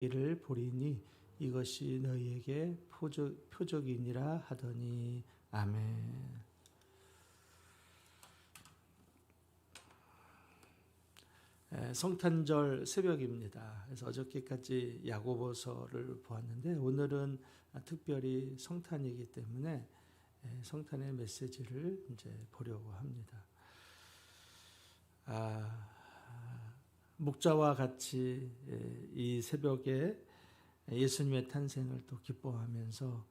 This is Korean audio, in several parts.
이를 보리니 이것이 너희에게 표적, 표적이니라 하더니 아멘. 에, 성탄절 새벽입니다. 그래서 어저께까지 야고보서를 보았는데 오늘은 특별히 성탄이기 때문에 에, 성탄의 메시지를 이제 보려고 합니다. 아, 목자와 같이 에, 이 새벽에 예수님의 탄생을 또 기뻐하면서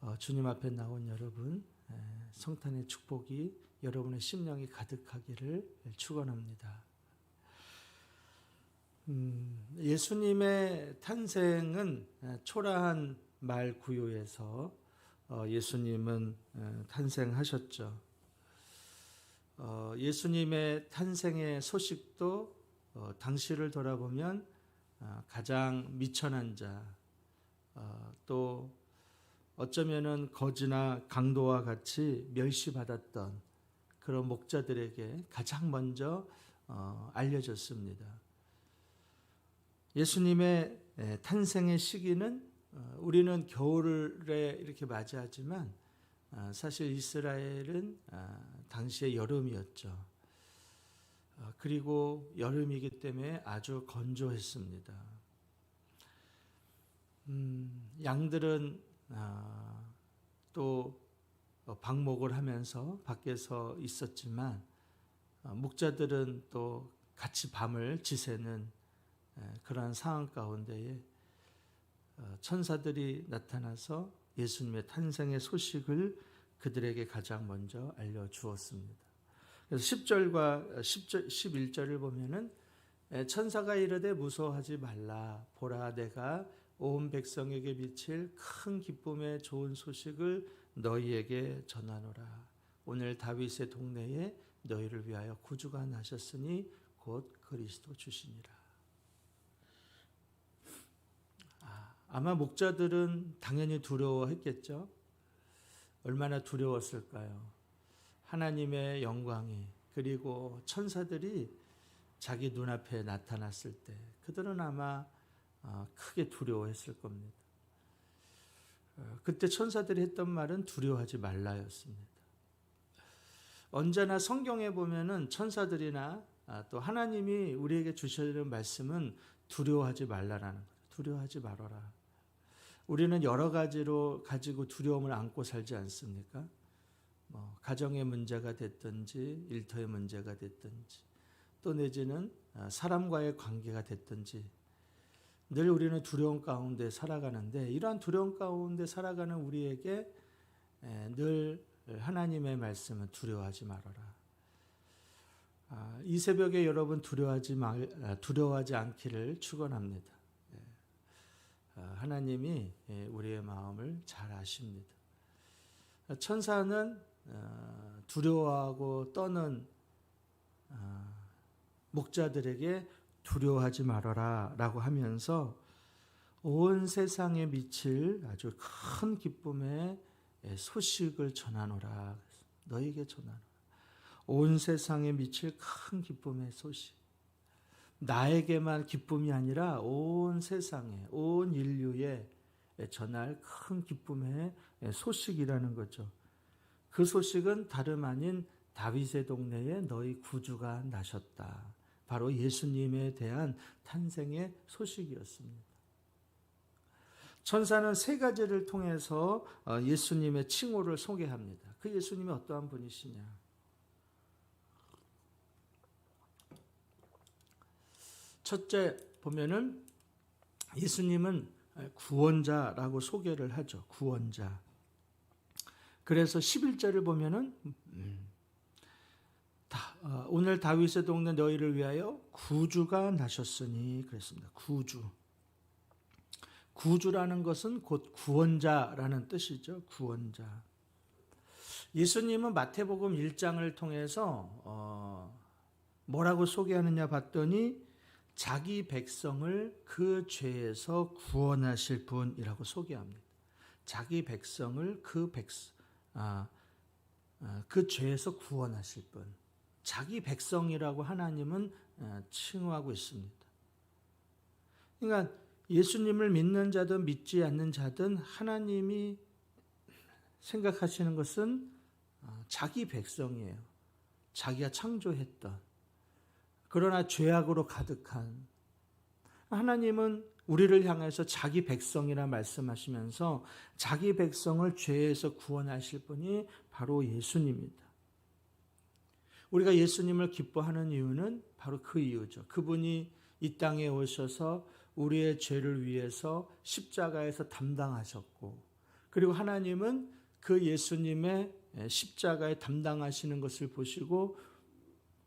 어, 주님 앞에 나온 여러분 에, 성탄의 축복이 여러분의 심령이 가득하기를 축원합니다. 음, 예수님의 탄생은 초라한 말 구유에서 어, 예수님은 어, 탄생하셨죠. 어, 예수님의 탄생의 소식도 어, 당시를 돌아보면 어, 가장 미천한 자, 어, 또 어쩌면은 거지나 강도와 같이 멸시받았던 그런 목자들에게 가장 먼저 어, 알려졌습니다. 예수님의 에, 탄생의 시기는 어, 우리는 겨울에 이렇게 맞이하지만 아, 사실 이스라엘은 아, 당시에 여름이었죠. 아, 그리고 여름이기 때문에 아주 건조했습니다. 음, 양들은 아, 또 어, 방목을 하면서 밖에서 있었지만 아, 목자들은 또 같이 밤을 지새는 에, 그러한 상황 가운데에 어, 천사들이 나타나서 예수님의 탄생의 소식을 그들에게 가장 먼저 알려 주었습니다. 그래서 10절과 10절, 11절을 보면은 에, 천사가 이르되 무서워하지 말라 보라 내가 온 백성에게 미칠 큰 기쁨의 좋은 소식을 너희에게 전하노라 오늘 다윗의 동네에 너희를 위하여 구주가 나셨으니 곧 그리스도 주시니라 아, 아마 목자들은 당연히 두려워했겠죠. 얼마나 두려웠을까요? 하나님의 영광이 그리고 천사들이 자기 눈앞에 나타났을 때 그들은 아마 어, 크게 두려워했을 겁니다. 어, 그때 천사들이 했던 말은 두려워하지 말라였습니다. 언제나 성경에 보면은 천사들이나 아, 또 하나님이 우리에게 주시는 말씀은 두려워하지 말라라는 거예요. 두려워하지 말아라. 우리는 여러 가지로 가지고 두려움을 안고 살지 않습니까? 뭐 가정의 문제가 됐든지 일터의 문제가 됐든지 또 내지는 아, 사람과의 관계가 됐든지 늘 우리는 두려움 가운데 살아가는데 이러한 두려움 가운데 살아가는 우리에게 에, 늘 하나님의 말씀은 두려워하지 말아라. 아, 이 새벽에 여러분 두려워하지 말, 아, 두려워하지 않기를 축원합니다. 예. 아, 하나님이 예, 우리의 마음을 잘 아십니다. 아, 천사는 어, 두려워하고 떠는 아, 목자들에게 두려워하지 말아라 라고 하면서 온 세상에 미칠 아주 큰 기쁨의 예, 소식을 전하노라. 너에게 전하노라. 온 세상에 미칠 큰 기쁨의 소식. 나에게만 기쁨이 아니라 온 세상에, 온 인류에 전할 큰 기쁨의 소식이라는 거죠. 그 소식은 다름 아닌 다윗의 동네에 너희 구주가 나셨다. 바로 예수님에 대한 탄생의 소식이었습니다. 천사는 세 가지를 통해서 어, 예수님의 칭호를 소개합니다. 그 예수님이 어떠한 분이시냐? 첫째 보면은 예수님은 구원자라고 소개를 하죠. 구원자. 그래서 11절을 보면은 음, 다, 어, 오늘 다윗의 동네 너희를 위하여 구주가 나셨으니 그랬습니다. 구주. 구주라는 것은 곧 구원자라는 뜻이죠. 구원자. 예수님은 마태복음 1장을 통해서 어, 뭐라고 소개하느냐 봤더니 자기 백성을 그 죄에서 구원하실 분이라고 소개합니다. 자기 백성을 그 백, 아, 아, 그 죄에서 구원하실 분. 자기 백성이라고 하나님은 어, 칭호하고 있습니다. 그러니까 예수님을 믿는 자든 믿지 않는 자든 하나님이 생각하시는 것은 어, 자기 백성이에요. 자기가 창조했던 그러나 죄악으로 가득한 하나님은 우리를 향해서 자기 백성이라 말씀하시면서 자기 백성을 죄에서 구원하실 분이 바로 예수님입니다. 우리가 예수님을 기뻐하는 이유는 바로 그 이유죠. 그분이 이 땅에 오셔서 우리의 죄를 위해서 십자가에서 담당하셨고, 그리고 하나님은 그 예수님의 십자가에 담당하시는 것을 보시고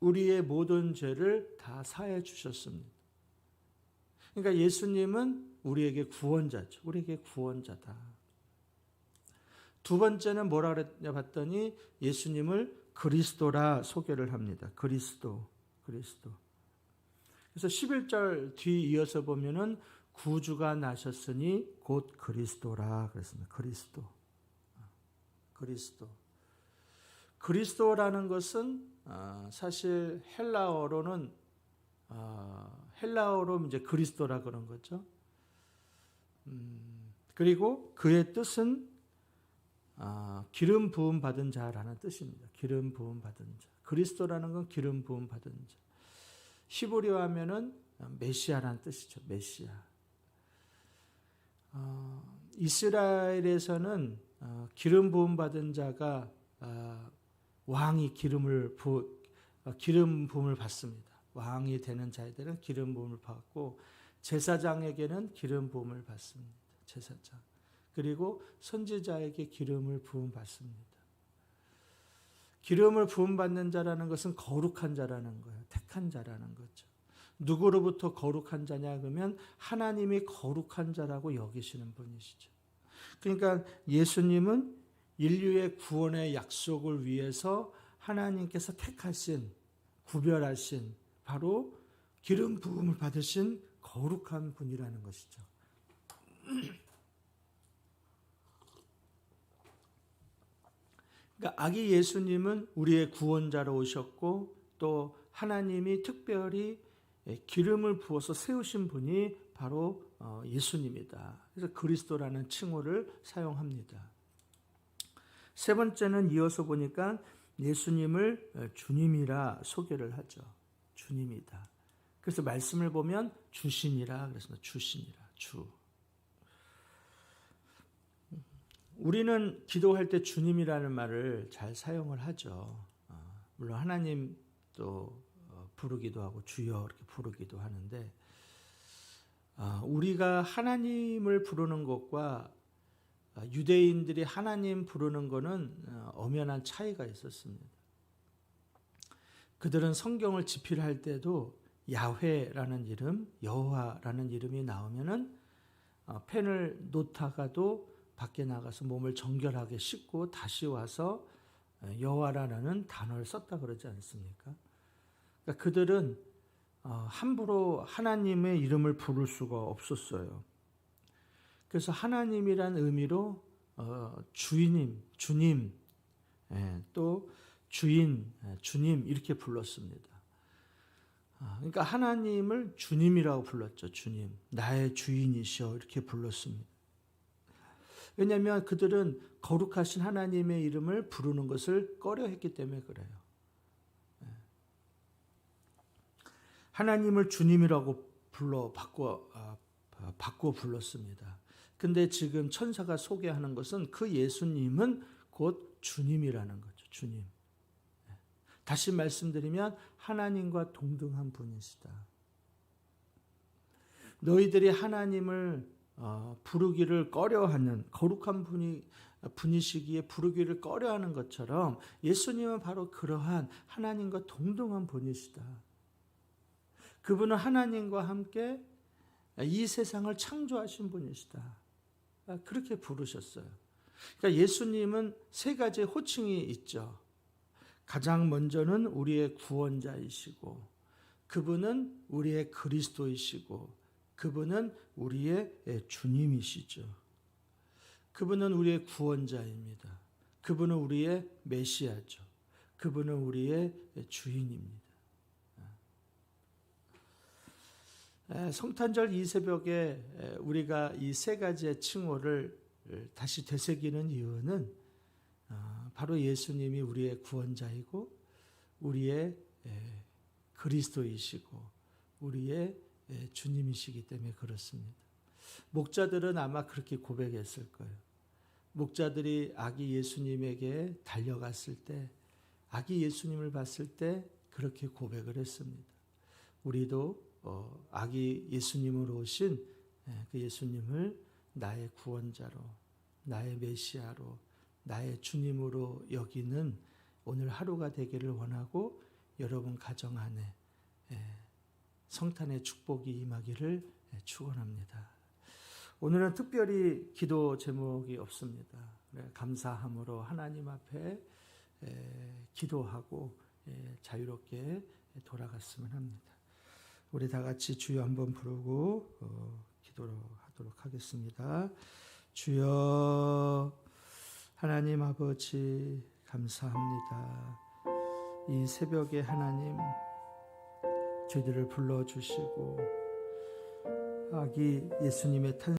우리의 모든 죄를 다 사해 주셨습니다. 그러니까 예수님은 우리에게 구원자죠. 우리에게 구원자다. 두 번째는 뭐라 그랬냐 봤더니 예수님을 그리스도라 소개를 합니다. 그리스도, 그리스도. 그래서 11절 뒤 이어서 보면은 구주가 나셨으니 곧 그리스도라 그랬습니다. 그리스도. 그리스도. 그리스도라는 것은 어, 사실 헬라어로는 어, 헬라어로 이제 그리스도라 그런 거죠. 음, 그리고 그의 뜻은 아, 기름 부음 받은 자라는 뜻입니다. 기름 부음 받은 자. 그리스도라는 건 기름 부음 받은 자. 히브리어 하면은 메시아라는 뜻이죠. 메시아. 어, 이스라엘에서는 어, 기름 부음 받은 자가 어, 왕이 기름을 부 어, 기름 부음을 받습니다. 왕이 되는 자들은 기름 부음을 받고 제사장에게는 기름 부음을 받습니다. 제사장. 그리고 선지자에게 기름을 부음 받습니다. 기름을 부음 받는 자라는 것은 거룩한 자라는 거예요. 택한 자라는 거죠. 누구로부터 거룩한 자냐 그러면 하나님이 거룩한 자라고 여기시는 분이시죠. 그러니까 예수님은 인류의 구원의 약속을 위해서 하나님께서 택하신 구별하신 바로 기름 부음을 받으신 거룩한 분이라는 것이죠. 그러니까 아기 예수님은 우리의 구원자로 오셨고 또 하나님이 특별히 기름을 부어서 세우신 분이 바로 어, 예수님이다. 그래서 그리스도라는 칭호를 사용합니다. 세 번째는 이어서 보니까 예수님을 어, 주님이라 소개를 하죠. 주님이다. 그래서 말씀을 보면 주신이라 그랬습니다. 주신이라 주. 우리는 기도할 때 주님이라는 말을 잘 사용을 하죠. 어, 물론 하나님도 어, 부르기도 하고 주여 이렇게 부르기도 하는데 어, 우리가 하나님을 부르는 것과 유대인들이 하나님 부르는 것은 엄연한 차이가 있었습니다. 그들은 성경을 집필할 때도 야훼라는 이름, 여호와라는 이름이 나오면은 펜을 놓다가도 밖에 나가서 몸을 정결하게 씻고 다시 와서 여호와라는 단어를 썼다 그러지 않습니까? 그러니까 그들은 어, 함부로 하나님의 이름을 부를 수가 없었어요. 그래서 하나님이란 의미로 어, 주인님, 주님, 예, 또 주인, 예, 주님 이렇게 불렀습니다. 아, 그러니까 하나님을 주님이라고 불렀죠. 주님, 나의 주인이시여 이렇게 불렀습니다. 왜냐하면 그들은 거룩하신 하나님의 이름을 부르는 것을 꺼려했기 때문에 그래요. 예. 하나님을 주님이라고 불러 바꿔 아, 바꿔 불렀습니다. 근데 지금 천사가 소개하는 것은 그 예수님은 곧 주님이라는 거죠. 주님. 예. 다시 말씀드리면 하나님과 동등한 분이시다. 너희들이 하나님을 어, 부르기를 꺼려하는 거룩한 분이 분이시기에 부르기를 꺼려하는 것처럼 예수님은 바로 그러한 하나님과 동등한 분이시다. 그분은 하나님과 함께 이 세상을 창조하신 분이시다. 그렇게 부르셨어요. 그러니까 예수님은 세 가지 호칭이 있죠. 가장 먼저는 우리의 구원자이시고, 그분은 우리의 그리스도이시고, 그분은 우리의 주님이시죠. 그분은 우리의 구원자입니다. 그분은 우리의 메시아죠. 그분은 우리의 주인입니다. 에, 성탄절 이 새벽에 에, 우리가 이 세 가지의 칭호를 에, 다시 되새기는 이유는 아, 바로 예수님이 우리의 구원자이고 우리의 에, 그리스도이시고 우리의 에, 주님이시기 때문에 그렇습니다. 목자들은 아마 그렇게 고백했을 거예요. 목자들이 아기 예수님에게 달려갔을 때, 아기 예수님을 봤을 때 그렇게 고백을 했습니다. 우리도 어, 아기 예수님으로 오신 예, 그 예수님을 나의 구원자로, 나의 메시아로, 나의 주님으로 여기는 오늘 하루가 되기를 원하고 여러분 가정 안에 예, 성탄의 축복이 임하기를 예, 축원합니다. 오늘은 특별히 기도 제목이 없습니다. 그래, 감사함으로 하나님 앞에 에, 기도하고 에, 자유롭게 돌아갔으면 합니다. 우리 다 같이 주여 한번 부르고 어, 기도하도록 하겠습니다. 주여 하나님 아버지 감사합니다. 이 새벽에 하나님 저희들을 불러주시고 아기 예수님의 탄